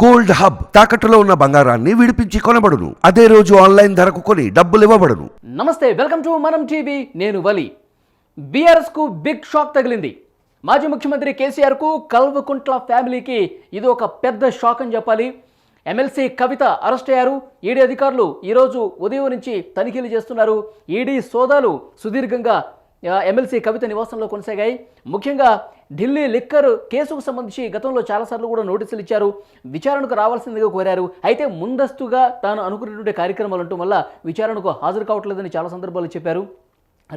Gold hub తాకట్టులో ఉన్న బంగారాన్ని విడిపించి కొనబడును. అదే రోజు ఆన్లైన్ ధరకు కొని డబ్బులు ఇవ్వబడును. నమస్తే వెల్కమ్ టు మనం టీవీ. నేను వలి. బీఆర్ఎస్కు బిగ్ షాక్ తగిలింది. మాజీ ముఖ్యమంత్రి కేసీఆర్కు కల్వకుంట్ల ఫ్యామిలీకి ఇది ఒక పెద్ద షాక్ అని చెప్పాలి. ఎమ్మెల్సీ కవిత అరెస్ట్ అయ్యారు. ఈడీ అధికారులు ఈరోజు ఉదయం నుంచి తనిఖీలు చేస్తున్నారు. ఈడీ సోదాలు సుదీర్ఘంగా ఎమ్మెల్సీ కవిత నివాసంలో కొనసాగాయి. ముఖ్యంగా ఢిల్లీ లిక్కర్ కేసుకు సంబంధించి గతంలో చాలాసార్లు కూడా నోటీసులు ఇచ్చారు. విచారణకు రావాల్సిందిగా కోరారు. అయితే ముందస్తుగా తాను అనుకున్నటువంటి కార్యక్రమాలు ఉండటం వల్ల విచారణకు హాజరు కావట్లేదని చాలా సందర్భాలు చెప్పారు.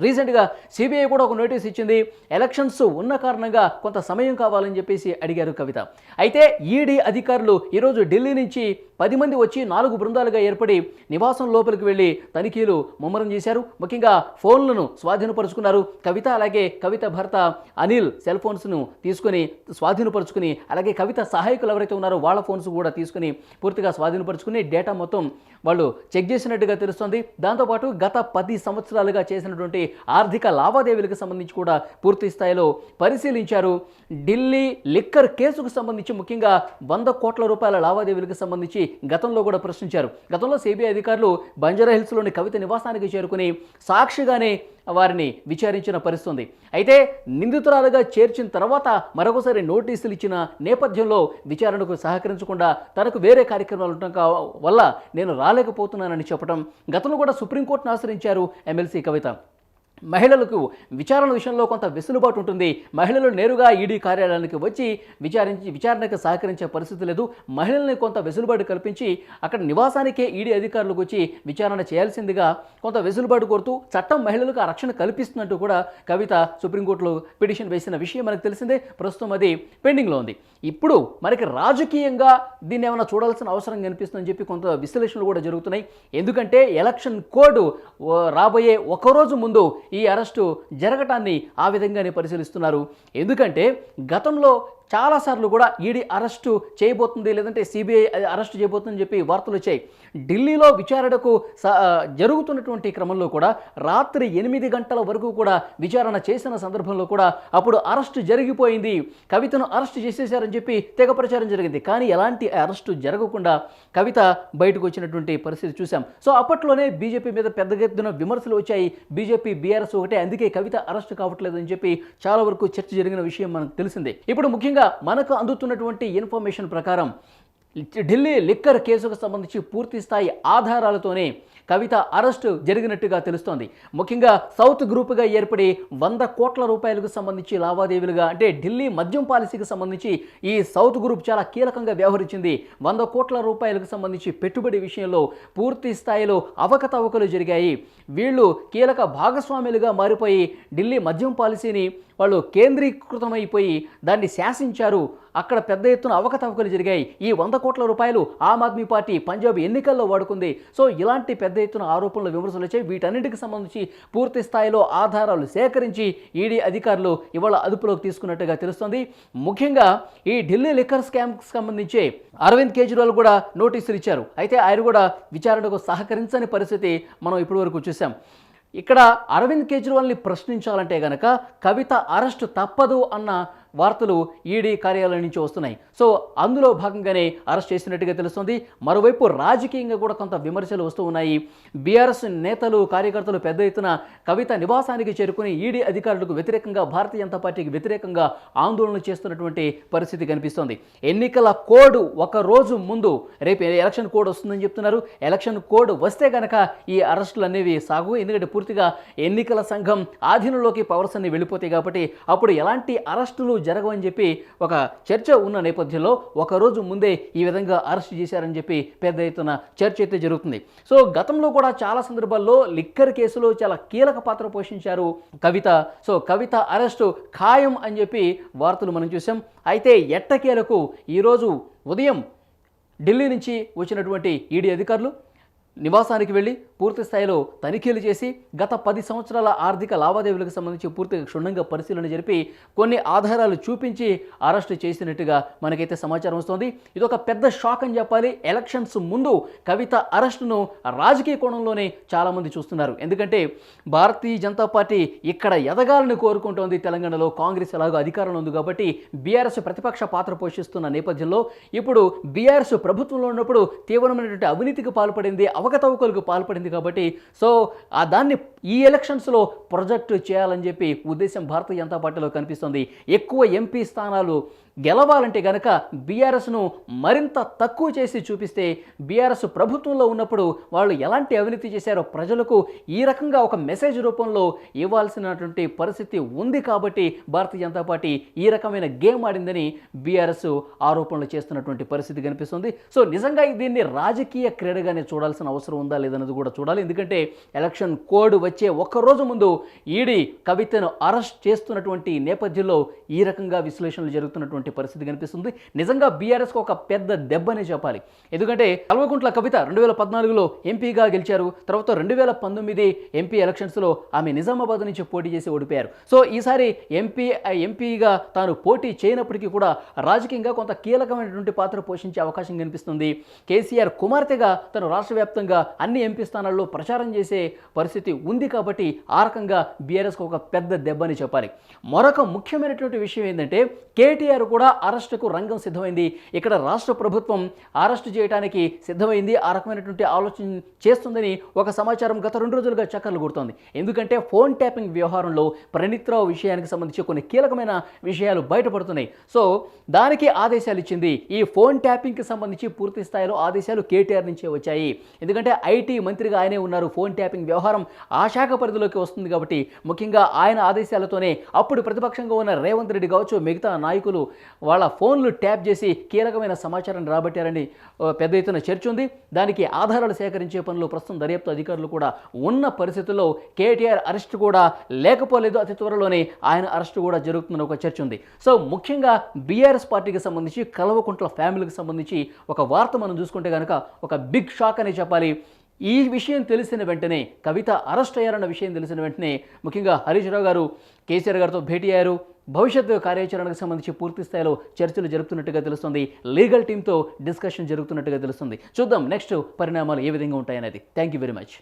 రీసెంట్గా సిబిఐ కూడా ఒక నోటీస్ ఇచ్చింది. ఎలక్షన్స్ ఉన్న కారణంగా కొంత సమయం కావాలని చెప్పేసి అడిగారు కవిత. అయితే ఈడీ అధికారులు ఈరోజు ఢిల్లీ నుంచి పది మంది వచ్చి నాలుగు బృందాలుగా ఏర్పడి నివాసం లోపలికి వెళ్ళి తనిఖీలు ముమ్మరం చేశారు. ముఖ్యంగా ఫోన్లను స్వాధీనపరుచుకున్నారు. కవిత అలాగే కవిత భర్త అనిల్ సెల్ ఫోన్స్ను తీసుకొని స్వాధీనపరుచుకుని అలాగే కవిత సహాయకులు ఎవరైతే ఉన్నారో వాళ్ళ ఫోన్స్ కూడా తీసుకుని పూర్తిగా స్వాధీనపరుచుకుని డేటా మొత్తం వాళ్ళు చెక్ చేసినట్టుగా తెలుస్తుంది. దాంతోపాటు గత పది సంవత్సరాలుగా చేసినటువంటి ఆర్థిక లావాదేవీలకు సంబంధించి కూడా పూర్తి స్థాయిలో పరిశీలించారు. ఢిల్లీ లిక్కర్ కేసుకు సంబంధించి ముఖ్యంగా వంద కోట్ల రూపాయల లావాదేవీలకు సంబంధించి గతంలో కూడా ప్రశ్నించారు. గతంలో సిబిఐ అధికారులు బంజారాహిల్స్లోని కవిత నివాసానికి చేరుకుని సాక్షిగానే వారిని విచారించిన పరిస్థితుంది. అయితే నిందితురాలుగా చేర్చిన తర్వాత మరొకసారి నోటీసులు ఇచ్చిన నేపథ్యంలో విచారణకు సహకరించకుండా తనకు వేరే కార్యక్రమాలు ఉండటం వల్ల నేను రాలేకపోతున్నానని చెప్పడం గతంలో కూడా సుప్రీంకోర్టును ఆశ్రయించారు ఎమ్మెల్సీ కవిత. మహిళలకు విచారణ విషయంలో కొంత వెసులుబాటు ఉంటుంది. మహిళలు నేరుగా ఈడీ కార్యాలయానికి వచ్చి విచారించి విచారణకు సహకరించే పరిస్థితి లేదు. మహిళల్ని కొంత వెసులుబాటు కల్పించి అక్కడ నివాసానికే ఈడీ అధికారులకు వచ్చి విచారణ చేయాల్సిందిగా కొంత వెసులుబాటు కోరుతూ చట్టం మహిళలకు ఆ రక్షణ కల్పిస్తున్నట్టు కూడా కవిత సుప్రీంకోర్టులో పిటిషన్ వేసిన విషయం మనకు తెలిసిందే. ప్రస్తుతం అది పెండింగ్లో ఉంది. ఇప్పుడు మనకి రాజకీయంగా దీన్ని ఏమైనా చూడాల్సిన అవసరం కనిపిస్తుందని చెప్పి కొంత విశ్లేషణలు కూడా జరుగుతున్నాయి. ఎందుకంటే ఎలక్షన్ కోడ్ రాబోయే ఒకరోజు ముందు ఈ అరెస్టు జరగటాన్ని ఆ విధంగానే పరిశీలిస్తున్నారు. ఎందుకంటే గతంలో చాలాసార్లు కూడా ఈడీ అరెస్టు చేయబోతుంది లేదంటే సిబిఐ అరెస్టు చేయబోతుందని చెప్పి వార్తలు వచ్చాయి. ఢిల్లీలో విచారణకు జరుగుతున్నటువంటి క్రమంలో కూడా రాత్రి ఎనిమిది గంటల వరకు కూడా విచారణ చేసిన సందర్భంలో కూడా అప్పుడు అరెస్టు జరిగిపోయింది. కవితను అరెస్టు చేసేశారని చెప్పి తెగ ప్రచారం జరిగింది. కానీ ఎలాంటి అరెస్టు జరగకుండా కవిత బయటకు వచ్చినటువంటి పరిస్థితి చూసాం సో అప్పట్లోనే బీజేపీ మీద పెద్ద ఎత్తున విమర్శలు వచ్చాయి. బీజేపీ బీఆర్ఎస్ ఒకటే. అందుకే కవిత అరెస్టు కావట్లేదని చెప్పి చాలా వరకు చర్చ జరిగిన విషయం మనకు తెలిసిందే. ఇప్పుడు ముఖ్యంగా మనకు అందుతున్నటువంటి ఇన్ఫర్మేషన్ ప్రకారం ఢిల్లీ లిక్కర్ కేసుకు సంబంధించి పూర్తి స్థాయి ఆధారాలతోనే కవిత అరెస్టు జరిగినట్టుగా తెలుస్తోంది. ముఖ్యంగా సౌత్ గ్రూపుగా ఏర్పడి వంద కోట్ల రూపాయలకు సంబంధించి లావాదేవీలుగా అంటే ఢిల్లీ మద్యం పాలసీకి సంబంధించి ఈ సౌత్ గ్రూప్ చాలా కీలకంగా వ్యవహరించింది. వంద కోట్ల రూపాయలకు సంబంధించి పెట్టుబడి విషయంలో పూర్తి స్థాయిలో అవకతవకలు జరిగాయి. వీళ్ళు కీలక భాగస్వాములుగా మారిపోయి ఢిల్లీ మద్యం పాలసీని వాళ్ళు కేంద్రీకృతమైపోయి దాన్ని శాసించారు. అక్కడ పెద్ద ఎత్తున అవకతవకలు జరిగాయి. ఈ వంద కోట్ల రూపాయలు ఆమ్ ఆద్మీ పార్టీ పంజాబ్ ఎన్నికల్లో వాడుకుంది. సో ఇలాంటి పెద్ద ఎత్తున ఆరోపణలు విమర్శలు వచ్చాయి వీటన్నిటికి సంబంధించి పూర్తి స్థాయిలో ఆధారాలు సేకరించి ఈడీ అధికారులు ఇవాళ అదుపులోకి తీసుకున్నట్టుగా తెలుస్తోంది. ముఖ్యంగా ఈ ఢిల్లీ లిక్కర్ స్కామ్కి సంబంధించి అరవింద్ కేజ్రీవాల్ కూడా నోటీసులు ఇచ్చారు. అయితే ఆయన కూడా విచారణకు సహకరించని పరిస్థితి మనం ఇప్పటివరకు చూసాం ఇక్కడ అరవింద్ కేజ్రీవాల్ని ప్రశ్నించాలంటే గనక కవిత అరెస్ట్ తప్పదు అన్న వార్తలు ఈడీ కార్యాలయం నుంచి వస్తున్నాయి. సో అందులో భాగంగానే అరెస్ట్ చేసినట్టుగా తెలుస్తుంది. మరోవైపు రాజకీయంగా కూడా కొంత విమర్శలు వస్తూ ఉన్నాయి. బీఆర్ఎస్ నేతలు కార్యకర్తలు పెద్ద ఎత్తున కవిత నివాసానికి చేరుకుని ఈడీ అధికారులకు వ్యతిరేకంగా భారతీయ జనతా పార్టీకి వ్యతిరేకంగా ఆందోళన చేస్తున్నటువంటి పరిస్థితి కనిపిస్తోంది. ఎన్నికల కోడ్ ఒక రోజు ముందు రేపు ఎలక్షన్ కోడ్ వస్తుందని చెప్తున్నారు. ఎలక్షన్ కోడ్ వస్తే కనుక ఈ అరెస్టులు అనేవి సాగు ఎందుకంటే పూర్తిగా ఎన్నికల సంఘం ఆధీనంలోకి పవర్స్ అన్ని వెళ్ళిపోతాయి కాబట్టి అప్పుడు ఎలాంటి అరెస్టులు జరగవని చెప్పి ఒక చర్చ ఉన్న నేపథ్యంలో ఒకరోజు ముందే ఈ విధంగా అరెస్ట్ చేశారని చెప్పి పెద్ద ఎత్తున చర్చ అయితే జరుగుతుంది. సో గతంలో కూడా చాలా సందర్భాల్లో లిక్కర్ కేసులో చాలా కీలక పాత్ర పోషించారు కవిత. సో కవిత అరెస్టు ఖాయం అని చెప్పి వార్తలు మనం చూసాం. అయితే ఎట్టకేలకు ఈరోజు ఉదయం ఢిల్లీ నుంచి వచ్చినటువంటి ఈడీ అధికారులు నివాసానికి వెళ్ళి పూర్తి స్థాయిలో తనిఖీలు చేసి గత పది సంవత్సరాల ఆర్థిక లావాదేవీలకు సంబంధించి పూర్తిగా క్షుణ్ణంగా పరిశీలన జరిపి కొన్ని ఆధారాలు చూపించి అరెస్టు చేసినట్టుగా మనకైతే సమాచారం వస్తోంది. ఇది ఒక పెద్ద షాక్ అని చెప్పాలి. ఎలక్షన్స్ ముందు కవిత అరెస్టును రాజకీయ కోణంలోనే చాలామంది చూస్తున్నారు. ఎందుకంటే భారతీయ జనతా పార్టీ ఇక్కడ ఎదగాలని కోరుకుంటోంది తెలంగాణలో. కాంగ్రెస్ ఎలాగో అధికారంలో ఉంది కాబట్టి బీఆర్ఎస్ ప్రతిపక్ష పాత్ర పోషిస్తున్న నేపథ్యంలో ఇప్పుడు బీఆర్ఎస్ ప్రభుత్వంలో ఉన్నప్పుడు తీవ్రమైనటువంటి అవినీతికి పాల్పడింది. అవకతవకలకు పాల్పడింది కాబట్టి సో ఆ దాన్ని ఈ ఎలక్షన్స్లో ప్రొజెక్ట్ చేయాలని చెప్పి ఉద్దేశం భారతీయ జనతా పార్టీలో కనిపిస్తుంది. ఎక్కువ ఎంపీ స్థానాలు గెలవాలంటే గనక బీఆర్ఎస్ను మరింత తక్కువ చేసి చూపిస్తే బీఆర్ఎస్ ప్రభుత్వంలో ఉన్నప్పుడు వాళ్ళు ఎలాంటి అవినీతి చేశారో ప్రజలకు ఈ రకంగా ఒక మెసేజ్ రూపంలో ఇవ్వాల్సినటువంటి పరిస్థితి ఉంది కాబట్టి భారతీయ జనతా పార్టీ ఈ రకమైన గేమ్ ఆడిందని బీఆర్ఎస్ ఆరోపణలు చేస్తున్నటువంటి పరిస్థితి కనిపిస్తుంది. సో నిజంగా దీన్ని రాజకీయ క్రీడగానే చూడాల్సిన అవసరం ఉందా లేదన్నది కూడా చూడాలి. ఎందుకంటే ఎలక్షన్ కోడ్ వచ్చే ఒక్క రోజు ముందు ఈడీ కవితను అరెస్ట్ చేస్తున్నటువంటి నేపథ్యంలో ఈ రకంగా విశ్లేషణలు జరుగుతున్నటువంటి పరిస్థితి కనిపిస్తుంది. నిజంగా బీఆర్ఎస్కి ఒక పెద్ద దెబ్బనే చెప్పాలి. ఎందుకంటే కల్వకుంట్ల కవిత రెండు వేల పద్నాలుగులో ఎంపీగా గెలిచారు. తర్వాత రెండు వేల పంతొమ్మిది ఎంపీ ఎలక్షన్స్లో ఆమె నిజామాబాద్ నుంచి పోటీ చేసి ఓడిపోయారు. సో ఈసారి ఎంపీ ఎంపీగా తాను పోటీ చేయనప్పటికీ కూడా రాజకీయంగా కొంత కీలకమైనటువంటి పాత్ర పోషించే అవకాశం కనిపిస్తుంది. కేసీఆర్ కుమార్తెగా తను రాష్ట్ర వ్యాప్తంగా అన్ని ఎంపీ స్థానాల్లో ప్రచారం చేసే పరిస్థితి ఉంది కాబట్టి ఆ రకంగా బీఆర్ఎస్కి ఒక పెద్ద దెబ్బని చెప్పాలి. మరొక ముఖ్యమైనటువంటి విషయం ఏంటంటే కేటీఆర్ కూడా కూడా అరెస్టుకు రంగం సిద్ధమైంది. ఇక్కడ రాష్ట్ర ప్రభుత్వం అరెస్టు చేయడానికి సిద్ధమైంది. ఆ రకమైనటువంటి ఆలోచన చేస్తుందని ఒక సమాచారం గత రెండు రోజులుగా చక్కర్లు కొడుతోంది. ఎందుకంటే ఫోన్ ట్యాపింగ్ వ్యవహారంలో ప్రణీత్రావు విషయానికి సంబంధించి కొన్ని కీలకమైన విషయాలు బయటపడుతున్నాయి. సో దానికి ఆదేశాలు ఇచ్చింది. ఈ ఫోన్ ట్యాపింగ్కి సంబంధించి పూర్తి స్థాయిలో ఆదేశాలు కేటీఆర్ నుంచే వచ్చాయి. ఎందుకంటే ఐటీ మంత్రిగా ఆయనే ఉన్నారు. ఫోన్ ట్యాపింగ్ వ్యవహారం ఆ శాఖ పరిధిలోకి వస్తుంది కాబట్టి ముఖ్యంగా ఆయన ఆదేశాలతోనే అప్పుడు ప్రతిపక్షంగా ఉన్న రేవంత్ రెడ్డి కావచ్చు మిగతా నాయకులు వాళ్ళ ఫోన్లు ట్యాప్ చేసి కీలకమైన సమాచారాన్ని రాబట్టారని పెద్ద ఎత్తున చర్చ ఉంది. దానికి ఆధారాలు సేకరించే పనులు ప్రస్తుతం దర్యాప్తు అధికారులు కూడా ఉన్న పరిస్థితుల్లో కేటీఆర్ అరెస్ట్ కూడా లేకపోలేదు. అతి త్వరలోనే ఆయన అరెస్ట్ కూడా జరుగుతుందని ఒక చర్చ ఉంది. సో ముఖ్యంగా బీఆర్ఎస్ పార్టీకి సంబంధించి కలవకుంట్ల ఫ్యామిలీకి సంబంధించి ఒక వార్త మనం చూసుకుంటే కనుక ఒక బిగ్ షాక్ అనే చెప్పాలి. ఈ విషయం తెలిసిన వెంటనే కవిత అరెస్ట్ అయ్యారన్న విషయం తెలిసిన వెంటనే ముఖ్యంగా హరీష్ రావు గారు కేసీఆర్ గారితో భేటీ అయ్యారు. భవిష్యత్తు కార్యాచరణకు సంబంధించి పూర్తి స్థాయిలో చర్చలు జరుపుతున్నట్టుగా తెలుస్తుంది. లీగల్ టీంతో డిస్కషన్ జరుగుతున్నట్టుగా తెలుస్తుంది. చూద్దాం నెక్స్ట్ పరిణామాలు ఏ విధంగా ఉంటాయనేది. Thank you very much